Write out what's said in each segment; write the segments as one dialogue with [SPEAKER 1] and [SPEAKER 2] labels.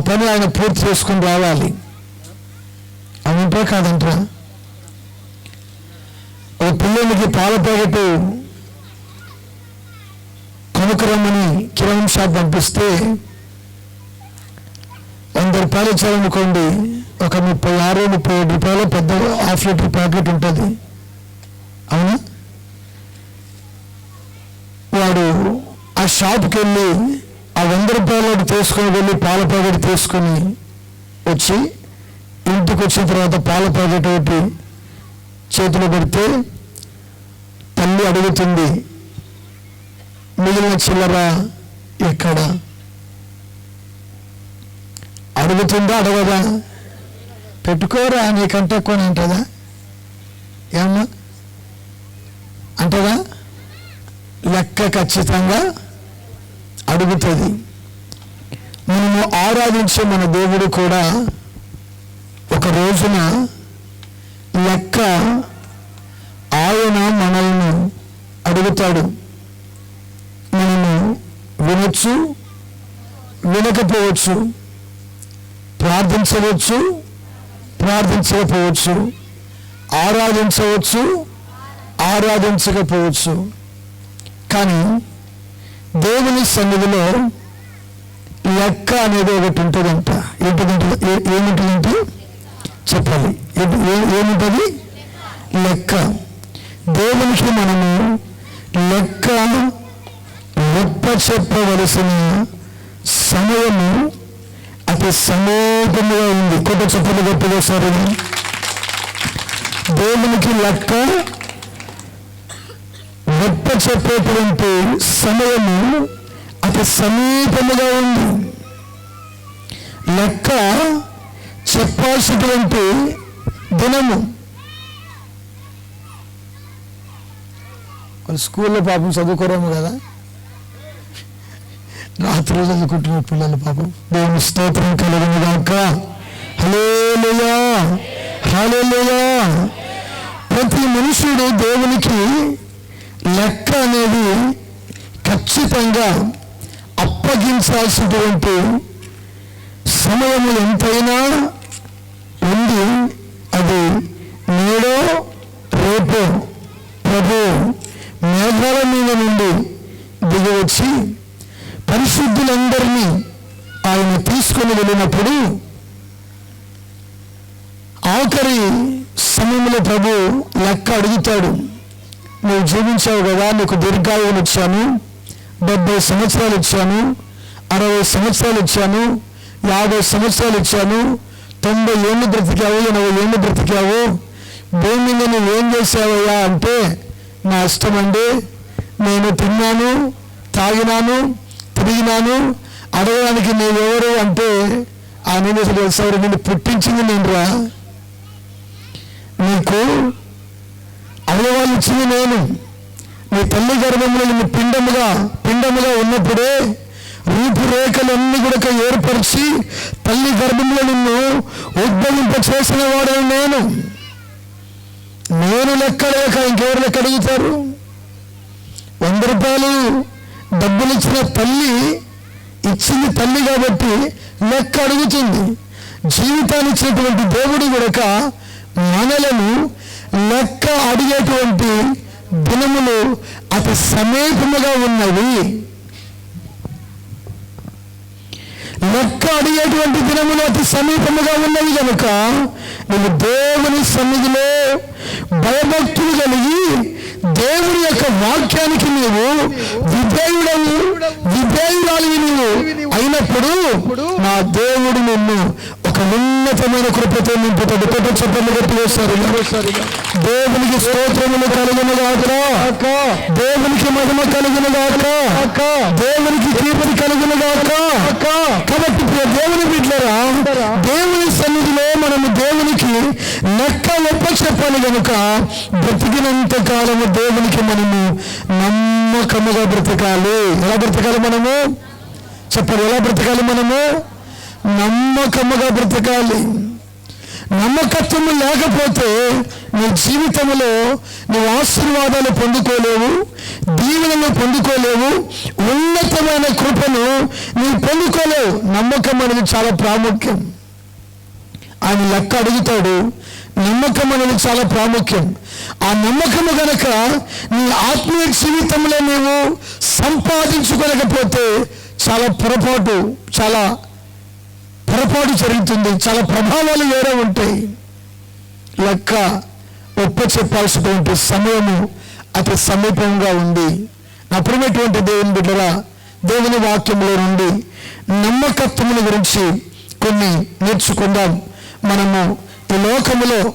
[SPEAKER 1] పని ఆయన పూర్తి చేసుకుని రావాలి. అవుంటా కాదంటరా. ఒక పిల్లలకి పాల ప్యాకెట్ కొనుక్కురమ్మని కిరణం షాప్ పంపిస్తే వంద రూపాయలు ఇచ్చారనుకోండి ఒక ముప్పై ఆరు ముప్పై ఏడు రూపాయలు పెద్ద హాఫ్ లీటర్ ప్యాకెట్ ఉంటుంది. అవునా? వాడు ఆ షాప్కి వెళ్ళి ఆ వంద రూపాయలు తీసుకొని వెళ్ళి పాల ప్యాకెట్ తీసుకొని వచ్చి ఇంటికి వచ్చిన తర్వాత పాల ప్యాకెట్ ఒకటి చేతిలో పెడితే తల్లి అడుగుతుంది మిగిలిన చిల్లర ఎక్కడ? అడుగుతుందా అడగదా? పెట్టుకోరా నీకంటే ఎక్కువ అంటదా? ఏమన్నా అంటదా? లెక్క ఖచ్చితంగా అడుగుతుంది. మనము ఆరాధించే మన దేవుడు కూడా ఒక రోజున లెక్క ఆయన మనల్ని అడుగుతాడు. మనము వినొచ్చు వినకపోవచ్చు ప్రార్థించవచ్చు ప్రార్థించకపోవచ్చు ఆరాధించవచ్చు ఆరాధించకపోవచ్చు. కానీ దేవుని సన్నిధిలో లెక్క అనేది ఒకటి ఉంటుందంట. ఏంటిదంటే ఏముంటుందంటే చెప్పాలి. ఏముంటుంది? లెక్క. దేవునికి మనము లెక్క గొప్ప చెప్పవలసిన సమయము అతి సమీపంగా ఉంది. కొత్త చెప్పలు గొప్పగా సరే దేవునికి లెక్క గొప్ప చెప్పేటువంటి సమయము అతి సమీపముగా ఉంది. లెక్క చెప్పాల్సినటువంటి దినము. వాళ్ళు స్కూల్లో పాపం చదువుకోరేమో కదా. రాత్రి చదువుకుంటున్న పిల్లలు పాపం. దేవుని స్తోత్రం కలిగిన గాక. హలో హలో ప్రతి మనుషుడు దేవునికి లెక్క అనేది ఖచ్చితంగా అప్పగించాల్సినటువంటి సమయము ఎంతైనా ఉంది. నీకు దీర్ఘాయువులు ఇచ్చాను. డెబ్బై సంవత్సరాలు ఇచ్చాను. అరవై సంవత్సరాలు ఇచ్చాను. యాభై సంవత్సరాలు ఇచ్చాను. తొంభై ఏళ్ళు బ్రతికావు ఎనభై ఏళ్ళు బ్రతికావు. భూమి మీద నువ్వు ఏం చేసావయ్యా అంటే నా ఇష్టం అండి నేను తిన్నాను తాగినాను తిరిగినాను. అడగడానికి నీవెవరు అంటే ఆయన ఏం చేశాడు తెలుసా నేను పుట్టించింది నేనురా. నీకు అవయవాలు ఇచ్చింది నేను. నీ తల్లి గర్భంలో నిన్ను పిండముగా పిండముగా ఉన్నప్పుడే రూపురేఖలన్నీ కూడా ఏర్పరిచి తల్లి గర్భంలో నిన్ను ఉద్భవింప చేసిన వాడని నేను నేను లెక్కలేక ఇంకెవరు లెక్క అడుగుతారు? వంద రూపాయలు డబ్బులు ఇచ్చిన తల్లి ఇచ్చింది తల్లి కాబట్టి లెక్క అడుగుతుంది. జీవితాన్ని ఇచ్చినటువంటి దేవుడు కూడా మనలను లెక్క అడిగేటువంటి దినములు అతి సమీపముగా ఉన్నవి. లెక్క అడిగేటువంటి దినములు అతి సమీపముగా ఉన్నవి కనుక నేను దేవుని సన్నిధిలో భయభక్తులు కలిగి దేవుని యొక్క వాక్యానికి నీవు విధేయుడవు విధేయురాలివి నీవు అయినప్పుడు నా దేవుడు నిన్ను ఒక ఉన్నతమైన కృపతో నింపుతాడు కొత్త చెప్పలు కొట్టి వేస్తారు దేవునికి స్తోత్రములు కలిగిన గాక దేవునికి మహిమ కలిగిన గాక దేవునికి కీర్తి కలిగిన గాక కాబట్టి దేవుని బిడ్డరా దేవుని సన్నిధిలో మనము దేవునికి లెక్క ఒప్ప చెప్పాలి కనుక బ్రతికినంత కాలము దేవునికి మనము నమ్మకముగా బ్రతకాలి. ఎలా బ్రతకాలి మనము? చెప్పాలి ఎలా బ్రతకాలి మనము? నమ్మకముగా బ్రతకాలి. నమ్మకత్వము లేకపోతే నీ జీవితంలో నువ్వు ఆశీర్వాదాలు పొందుకోలేవు దీవెనలు పొందుకోలేవు ఉన్నతమైన కృపను నీవు పొందుకోలేవు. నమ్మకం అనేది చాలా ప్రాముఖ్యం. ఆయన లెక్క అడుగుతాడు నమ్మకం అనేది చాలా ప్రాముఖ్యం. ఆ నమ్మకము గనక నీ ఆత్మీయ జీవితంలో నీవు సంపాదించుకోలేకపోతే చాలా పొరపాటు చాలా పొరపాటు జరుగుతుంది. చాలా ప్రభావాలు వేరే ఉంటాయి. లెక్క ఒప్ప చెప్పాల్సినటువంటి సమయము అతి సమీపంగా ఉంది. అప్పుడటువంటి దేవుని బిడ్డల దేవుని వాక్యంలో నుండి నమ్మకత్వముల గురించి కొన్ని నేర్చుకుందాం. మనము ఈ లోకములో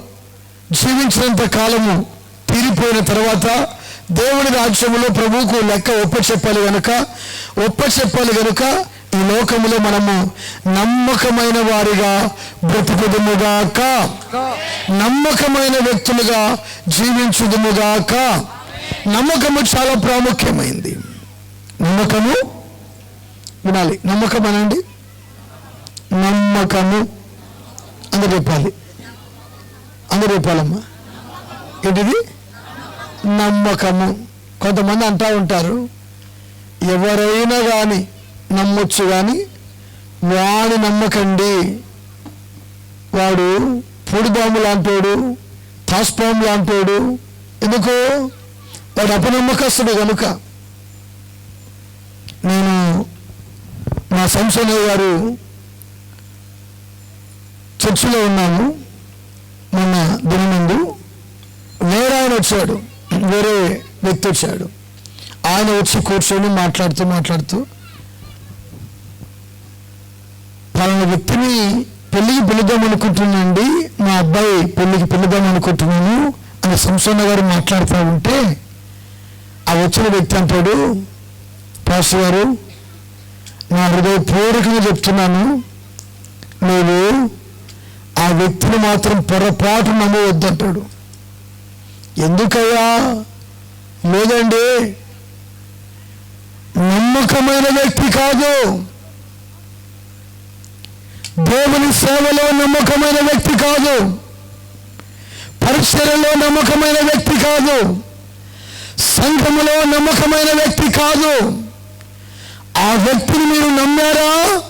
[SPEAKER 1] జీవించినంత కాలము తీరిపోయిన తర్వాత దేవుని రాజ్యములో ప్రభువుకు లెక్క ఒప్ప చెప్పాలి గనుక ఒప్ప చెప్పాలి గనుక ఈ లోకములో మనము నమ్మకమైన వారిగా బ్రతుకుదుముగాక. నమ్మకమైన వ్యక్తులుగా జీవించుదుముగాక. నమ్మకము చాలా ప్రాముఖ్యమైంది. నమ్మకము వినాలి. నమ్మకం అనండి. నమ్మకము. అందరు చెప్పాలి. అందరు చెప్పాలమ్మా. ఏంటిది? నమ్మకము. కొంతమంది అంటా ఉంటారు. ఎవరైనా కానీ నమ్మొచ్చు కానీ వాడు నమ్మకండి. వాడు పొడిబాము లాంటోడు తాస్పాము లాంటోడు ఎందుకో వాడు అపనమ్మకస్తుడు కనుక నేను మా సంశయ్ గారు చర్చిలో ఉన్నాము మొన్న దినముందు. వేరే ఆయన వచ్చాడు వేరే వ్యక్తి వచ్చాడు. ఆయన వచ్చి కూర్చొని మాట్లాడుతూ మాట్లాడుతూ పలానా వ్యక్తిని పెళ్ళికి పిలుద్దాం అనుకుంటున్నాండి మా అబ్బాయి పెళ్ళికి పిలుద్దాం అనుకుంటున్నాను అని సంసోన్న గారు మాట్లాడుతూ ఉంటే ఆ వచ్చిన వ్యక్తి అంటాడు పాస్ గారు నా హృదయపూర్వకంగా చెప్తున్నాను నువ్వు ఆ వ్యక్తిని మాత్రం పొరపాటు నమ్మవద్దంటాడు ఎందుకయ్యా? లేదండి. నమ్మకమైన వ్యక్తి కాదు. దేవుని సేవలో నమ్మకమైన వ్యక్తి కాదు. పరిచయలో నమ్మకమైన వ్యక్తి కాదు. సంఘములో నమ్మకమైన వ్యక్తి కాదు. ఆ వ్యక్తిని మీరు నమ్మారా?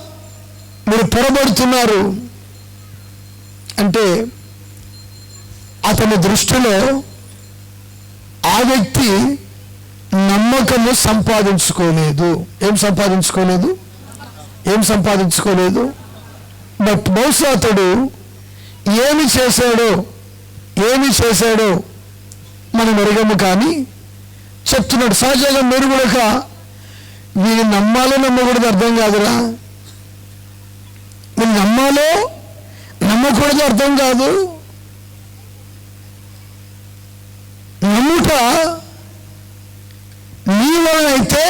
[SPEAKER 1] మీరు పొరబడుతున్నారు. అంటే అతని దృష్టిలో ఆ వ్యక్తి నమ్మకము సంపాదించుకోలేదు. ఏం సంపాదించుకోలేదు? ఏం సంపాదించుకోలేదు? బట్ బహుశా అతడు ఏమి చేశాడో ఏమి చేశాడో మనం ఎరగము కానీ చెప్తున్నాడు. సహజంగా మీరు కూడా వీని నమ్మాలో నమ్మకూడదు అర్థం కాదురా. మీరు నమ్మాలో నమ్మకూడదు అర్థం కాదు. నమ్ముట నీ వలనైతే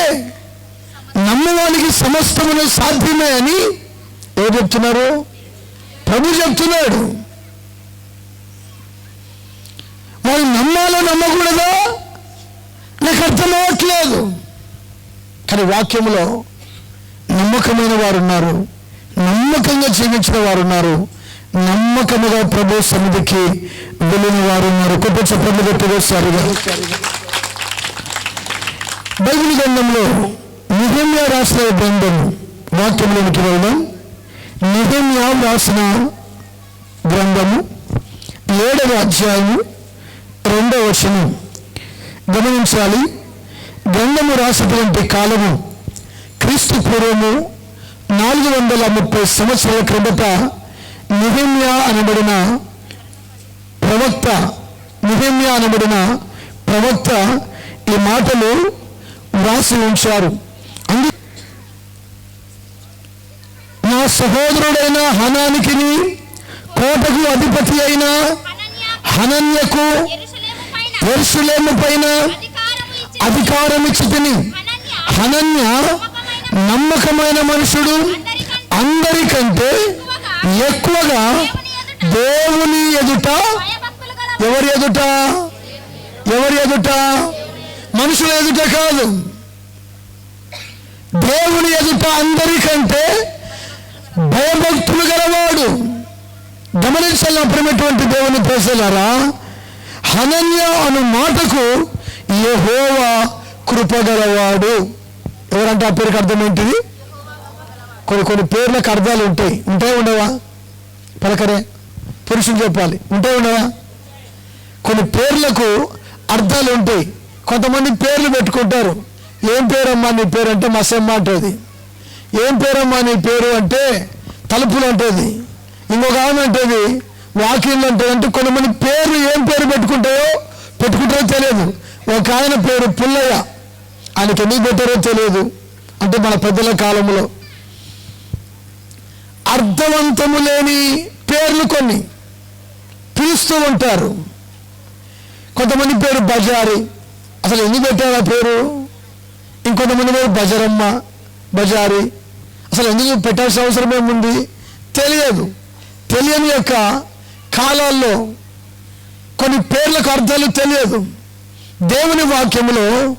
[SPEAKER 1] నమ్మవానికి సమస్తమును సాధ్యమే అని ఎవరు చెప్తున్నారు? ప్రభు చెప్తున్నాడు. వాళ్ళు నమ్మాలో నమ్మకూడదా? నాకు అర్థం కానీ వాక్యంలో నమ్మకమైన వారు ఉన్నారు. నమ్మకంగా జీవించిన వారు ఉన్నారు. నమ్మకముగా ప్రభు సన్నిధికి వెళ్ళిన వారు ఉన్నారు. కొత్త చెప్పలు పెట్టేసారుగా బైబిల్ గ్రంథంలో నిజంగా రాసిన గ్రంథం వాక్యంలోనికి వెళ్దాం నిహమ్య రాసిన గ్రంథము ఏడవ అధ్యాయము రెండవ వచనం. గమనించాలి గ్రంథము రాసినటువంటి కాలము క్రీస్తు పూర్వము నాలుగు వందల ముప్పై సంవత్సరాల క్రిందట నిహమ్యా అనబడిన ప్రవక్త నిహమ్యా అనబడిన ప్రవక్త ఈ మాటలు వ్రాసి ఉంచారు. అందుకే సహోదరుడైన హనానికి కోటకు అధిపతి అయిన హనన్యకు ఎరుసలేము పైన అధికారం ఇచ్చి తిని హనన్య నమ్మకమైన మనుషుడు. అందరికంటే ఎక్కువగా దేవుని ఎదుట ఎవరి ఎదుట? ఎవరి ఎదుట? మనుషుల ఎదుట కాదు. దేవుని ఎదుట అందరికంటే భయభక్తులు గలవాడు. గమనించాల ప్రేమటువంటి దేవుని ప్రజలారా హనన్య అను మాటకు యహోవా కృపగలవాడు ఎవరంటే ఆ పేరుకి అర్థం ఏంటిది కొన్ని కొన్ని పేర్లకు అర్థాలు ఉంటాయి. ఉంటాయి ఉండవా? పలకరే. పురుషులు చెప్పాలి. ఉంటాయి ఉండవా? కొన్ని పేర్లకు అర్థాలు ఉంటాయి. కొంతమంది పేర్లు పెట్టుకుంటారు. ఏం పేరమ్మా నీ పేరు అంటే మసమ్మ అంటుంది. ఏం పేరమ్మా నీ పేరు అంటే తలుపులు అంటుంది. ఇంకొక ఆమె అంటుంది వాకిళ్ళు అంటుంది. అంటే కొంతమంది పేరు ఏం పేరు పెట్టుకుంటాయో పెట్టుకుంటారో తెలియదు. ఒక ఆయన పేరు పుల్లయ్య. ఆయనకి ఎందుకు పెట్టారో తెలియదు. అంటే మన పెద్దల కాలంలో అర్థవంతము లేని పేర్లు కొన్ని పిలుస్తూ ఉంటారు. కొంతమంది పేరు బజారి. అసలు ఎందుకు పెట్టారు ఆ పేరు? ఇంకొంతమంది పేరు బజరమ్మ బజారి. అసలు ఎందుకు పెట్టాల్సిన అవసరం ఏముంది? తెలియదు. తెలియని యొక్క కాలాల్లో కొన్ని పేర్లకు అర్థాలు తెలియదు. దేవుని వాక్యంలో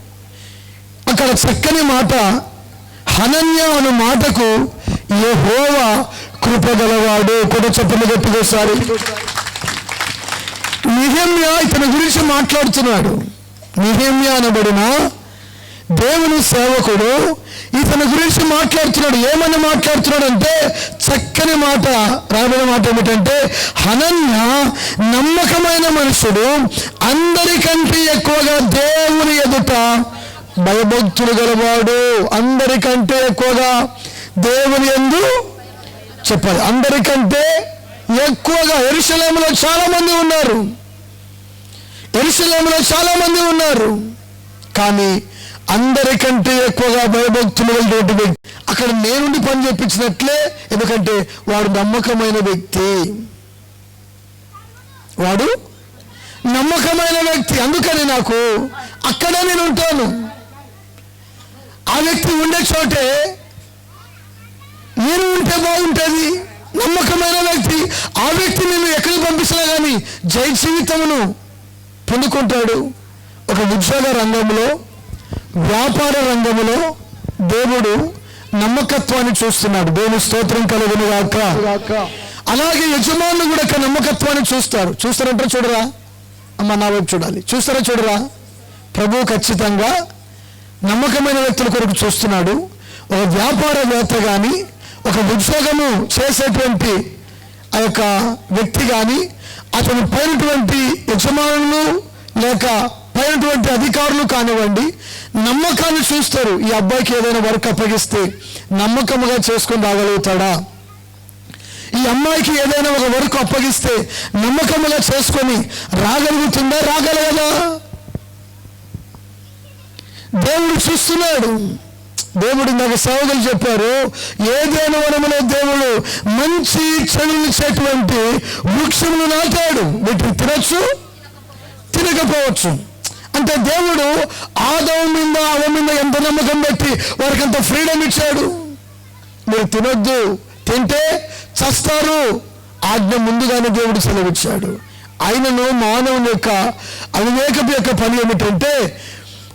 [SPEAKER 1] అక్కడ చక్కని మాట హనన్య అను మాటకు యెహోవా కృపగలవాడు కూడా చెప్పలు గట్టిగోసారి నిహమ్య ఇతని గురించి మాట్లాడుతున్నాడు. నిహమ్య అనబడిన దేవుని సేవకుడు ఇతని గురించి మాట్లాడుతున్నాడు. ఏమని మాట్లాడుతున్నాడు అంటే చక్కని మాట రాబడిన మాట ఏమిటంటే హనన్య నమ్మకమైన మనుషుడు అందరికంటే ఎక్కువగా దేవుని ఎదుట భయభక్తులు గలవాడు. అందరికంటే ఎక్కువగా దేవుని ఎందు చెప్పాలి. అందరికంటే ఎక్కువగా ఎరుశలేములో చాలా మంది ఉన్నారు. ఎరుశలేములో చాలా మంది ఉన్నారు. కానీ అందరికంటే ఎక్కువగా భయభక్తులు కలిగినటువంటి వ్యక్తి. అక్కడ నేనుండి పని చేపించినట్లే ఎందుకంటే వాడు నమ్మకమైన వ్యక్తి. వాడు నమ్మకమైన వ్యక్తి. అందుకని నాకు అక్కడే నేను ఉంటాను. ఆ వ్యక్తి ఉండే చోటే నేను ఉంటే బాగుంటుంది. నమ్మకమైన వ్యక్తి. ఆ వ్యక్తి నేను ఎక్కడికి పంపిస్తున్నా కానీ జై జీవితమును పొందుకుంటాడు. ఒక ఉద్యోగ రంగంలో వ్యాపార రంగంలో దేవుడు నమ్మకత్వాన్ని చూస్తున్నాడు. దేవుని స్తోత్రం కలుగును గాక. అలాగే యజమానులు కూడా ఒక నమ్మకత్వాన్ని చూస్తారు. చూస్తారంటే చూడరా? అమ్మ నా వైపు చూడాలి. చూస్తారా చూడరా? ప్రభు ఖచ్చితంగా నమ్మకమైన వ్యక్తుల కొరకు చూస్తున్నాడు. ఒక వ్యాపారవేత్త కానీ ఒక ఉద్యోగము చేసేటువంటి ఆ యొక్క వ్యక్తి కానీ అతను పైనటువంటి యజమానులు లేక పైనటువంటి అధికారులు కానివ్వండి నమ్మకాన్ని చూస్తారు. ఈ అబ్బాయికి ఏదైనా వర్క్ అప్పగిస్తే నమ్మకముగా చేసుకొని రాగలుగుతాడా? ఈ అమ్మాయికి ఏదైనా ఒక వర్క్ అప్పగిస్తే నమ్మకముగా చేసుకొని రాగలుగుతుందా రాగలగదా? దేవుడు చూస్తున్నాడు. దేవుడు నాకు సేవకులు చెప్పారు ఏదైనా వనములో దేవుడు మంచి చెడునిచ్చేటువంటి వృక్షములు నాటాడు. వీటిని తినచ్చు తినకపోవచ్చు. అంటే దేవుడు ఆదవం మీద అవ మీద ఎంత నమ్మకం పెట్టి వారికి అంత ఫ్రీడమ్ ఇచ్చాడు. మీరు తినొద్దు తింటే చస్తారు. ఆజ్ఞ ముందుగానే దేవుడు సెలవిచ్చాడు. ఆయనను మానవుని యొక్క అవివేకపు యొక్క పని ఏమిటంటే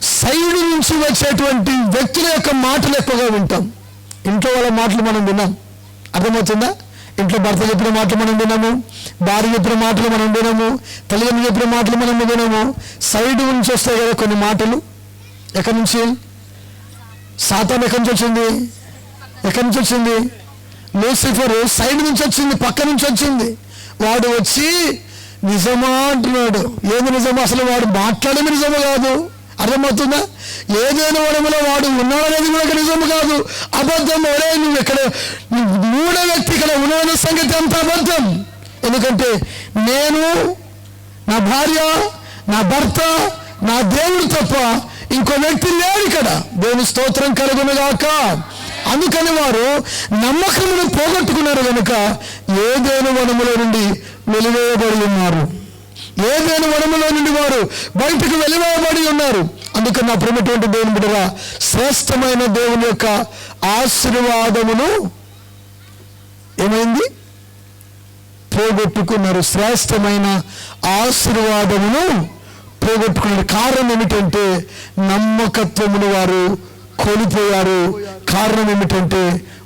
[SPEAKER 1] సైడ్ నుంచి వచ్చేటువంటి వ్యక్తుల యొక్క మాటలు ఎక్కువగా వింటాం. ఇంట్లో వాళ్ళ మాటలు మనం విన్నాం. అర్థమవుతుందా? ఇంట్లో భర్త చెప్పిన మాటలు మనం వినము భార్య చెప్పిన మాటలు మనం వినము తల్లిదండ్రులు చెప్పిన మాటలు మనం వినము. సైడ్ నుంచి వస్తాయి కదా కొన్ని మాటలు. ఎక్కడి నుంచి? సాతాన్ ఎక్కడి నుంచి వచ్చింది? ఎక్కడి నుంచి వచ్చింది? లూసిఫర్ సైడ్ నుంచి వచ్చింది పక్క నుంచి వచ్చింది. వాడు వచ్చి నిజమా అంటున్నాడు. ఏది నిజమా? అసలు వాడు మాట్లాడేది నిజము కాదు. అర్థమవుతుందా? ఏదైనా వడములో వాడు ఉన్నాడనేది కూడా నిజము కాదు. అబద్ధం ఒరే నువ్వు ఇక్కడ మూడవ ఇక్కడ ఉన్న సంగతి అంత అబద్ధం. ఎందుకంటే నేను నా భార్య నా భర్త నా దేవుడు తప్ప ఇంకో వ్యక్తి లేడు ఇక్కడ. దేవుని స్తోత్రం కలుగునుగాక అందుకని వారు నమ్మకమును పోగొట్టుకున్నారు కనుక ఏదేను వనములో నుండి వెలివేయబడి ఉన్నారు. ఏదైనా వనములో నుండి వారు బయటకు వెలివేయబడి ఉన్నారు. అందుకని నా ప్రేమటువంటి దేవుని బిడ్డరా శ్రేష్టమైన దేవుని యొక్క ఆశీర్వాదమును ఏమైంది? పోగొట్టుకున్నారు శ్రేష్టమైన ఆశీర్వాదమును పోగొట్టుకున్నారు. కారణం ఏమిటంటే నమ్మకత్వమును వారు కోల్పోయారు. కారణం ఏమిటంటే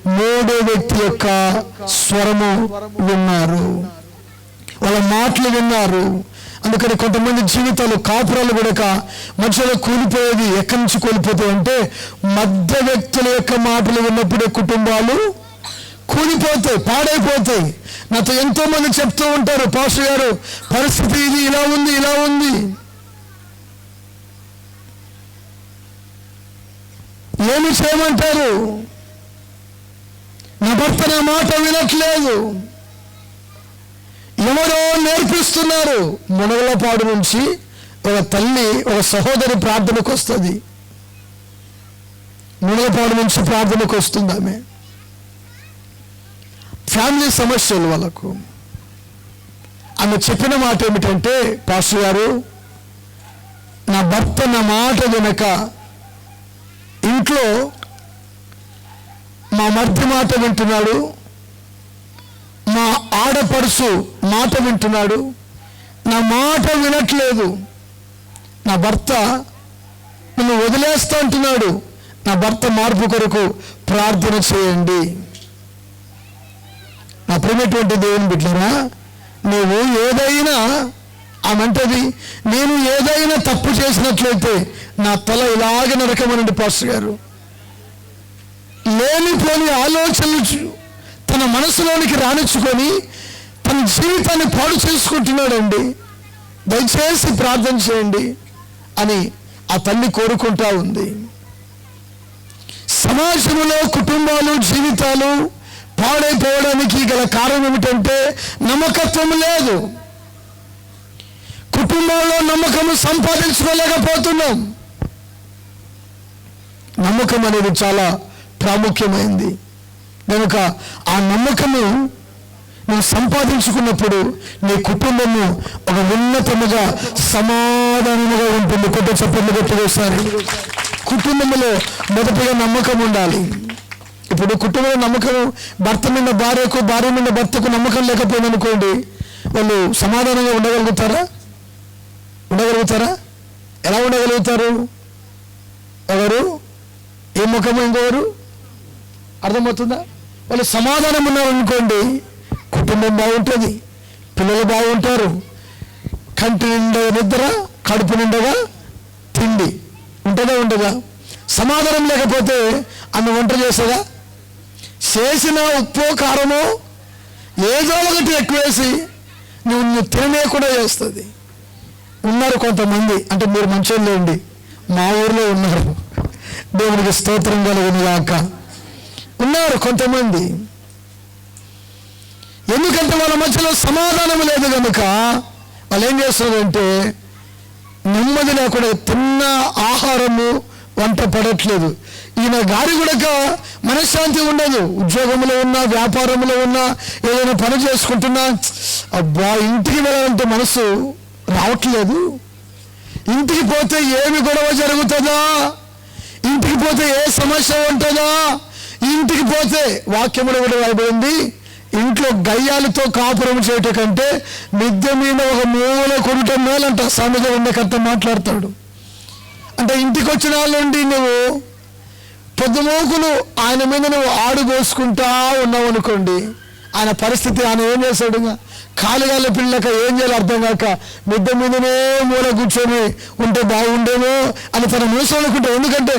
[SPEAKER 1] మూడో వ్యక్తి యొక్క స్వరము విన్నారు. వాళ్ళ మాటలు విన్నారు. అందుకని కొంతమంది జీవితాలు కాపురాలు కూడా మధ్యలో కూలిపోయేది ఎక్కడి నుంచి కోల్పోతాయి అంటే మధ్య వ్యక్తుల యొక్క మాటలు విన్నప్పుడే కుటుంబాలు కూలిపోతాయి పాడైపోతాయి. నాతో ఎంతోమంది చెప్తూ ఉంటారు పాస్టర్ గారు పరిస్థితి ఇది ఇలా ఉంది ఇలా ఉంది. ఏమి చేయమంటారు? నా భర్త నా మాట వినట్లేదు. ఎవరో నేర్పిస్తున్నారు. మునగలపాడు నుంచి ఒక తల్లి ఒక సహోదరి ప్రార్థనకు వస్తుంది. మునగపాడు నుంచి ప్రార్థనకు వస్తుంది ఆమె. ఫ్యామిలీ సమస్యలు వాళ్ళకు. ఆమె చెప్పిన మాట ఏమిటంటే పాస్టర్ గారు నా భర్త నా మాట వినక ఇంట్లో మా మర్ది మాట వింటున్నాడు మా ఆడపడుసు మాట వింటున్నాడు నా మాట వినట్లేదు. నా భర్త నన్ను వదిలేస్తా అంటున్నాడు. నా భర్త మార్పు కొరకు ప్రార్థన చేయండి. నా ప్రేమటువంటి దేవుని బిడ్డరా నువ్వు ఏదైనా ఆమెంటది నేను ఏదైనా తప్పు చేసినట్లయితే నా తల ఇలాగే నరకమనండి పాస్టర్ గారు. లేనిపోని ఆలోచనలు తన మనసులోనికి రాణించుకొని తన జీవితాన్ని పాడు చేసుకుంటున్నాడండి. దయచేసి ప్రార్థన చేయండి అని ఆ తల్లి కోరుకుంటా ఉంది. సమాజంలో కుటుంబాలు జీవితాలు పాడైపోవడానికి గల కారణం ఏమిటంటే నమ్మకత్వం లేదు. కుటుంబంలో నమ్మకము సంపాదించుకోలేకపోతున్నాం. నమ్మకం అనేది చాలా ప్రాముఖ్యమైంది. కనుక ఆ నమ్మకము నువ్వు సంపాదించుకున్నప్పుడు నీ కుటుంబము ఒక ఉన్నతముగా సమాధానముగా ఉంటుంది. కొత్త గట్టిగా కొట్టుకోసారి కుటుంబంలో మొదటిగా నమ్మకం ఉండాలి. ఇప్పుడు కుటుంబంలో నమ్మకం భర్త మీద భార్యకు భార్య మీద భర్తకు నమ్మకం లేకపోయిందనుకోండి వాళ్ళు సమాధానంగా ఉండగలుగుతారా? ఉండగలుగుతారా? ఎలా ఉండగలుగుతారు? ఎవరు? ఏ ముఖము ఇంకొకరు? అర్థమవుతుందా? వాళ్ళు సమాధానం ఉన్నారనుకోండి కుటుంబం బాగుంటుంది పిల్లలు బాగుంటారు కంటి నిండా నిద్ర కడుపు నిండగా తిండి ఉంటుందా ఉండదా? సమాధానం లేకపోతే ఆమె వంట చేస్తుందా చేసిన ఉప్పు కారము ఏదో ఒకటి ఎక్కువేసి నువ్వు నువ్వు తినలేకుండా చేస్తుంది. ఉన్నారు కొంతమంది అంటే మీరు మంచోళ్ళు లేండి మా ఊర్లో ఉన్నారు. దేవునికి స్తోత్రం కలుగును గాక ఉన్నారు కొంతమంది. ఎందుకంటే వాళ్ళ మధ్యలో సమాధానం లేదు కనుక వాళ్ళు ఏం చేస్తున్నారంటే నెమ్మది లేకుండా తిన్న ఆహారము వంట పడట్లేదు. ఈయన గారి కూడా మనశ్శాంతి ఉండదు. ఉద్యోగంలో ఉన్నా వ్యాపారంలో ఉన్నా ఏదైనా పని చేసుకుంటున్నా అబ్బా ఇంటికి వెళ్ళాలంటే మనసు రావట్లేదు. ఇంటికి పోతే ఏమి గొడవ జరుగుతుందా? ఇంటికి పోతే ఏ సమస్య ఉంటుందా? ఇంటికి పోతే వాక్యములు కూడా రాయబడింది. ఇంట్లో గయ్యాలతో కాపురం చేయటం కంటే మిద్దె మీద ఒక మూల కొనటం మేలంట. సామెత ఉండకర్త మాట్లాడతాడు. అంటే ఇంటికి వచ్చిన వాళ్ళ నుండి నువ్వు పొద్దుమోకులు ఆయన మీద నువ్వు ఆడుకోసుకుంటా ఉన్నావు అనుకోండి. ఆయన పరిస్థితి ఆయన ఏం చేస్తాడు ఇంకా? కాలుగాల పిల్లక ఏం చేయాలో అర్థం కాక మిద్దె మీదనే మూల కూర్చొని ఉంటే బాగుండేమో అని తన మూసనుకుంటే ఎందుకంటే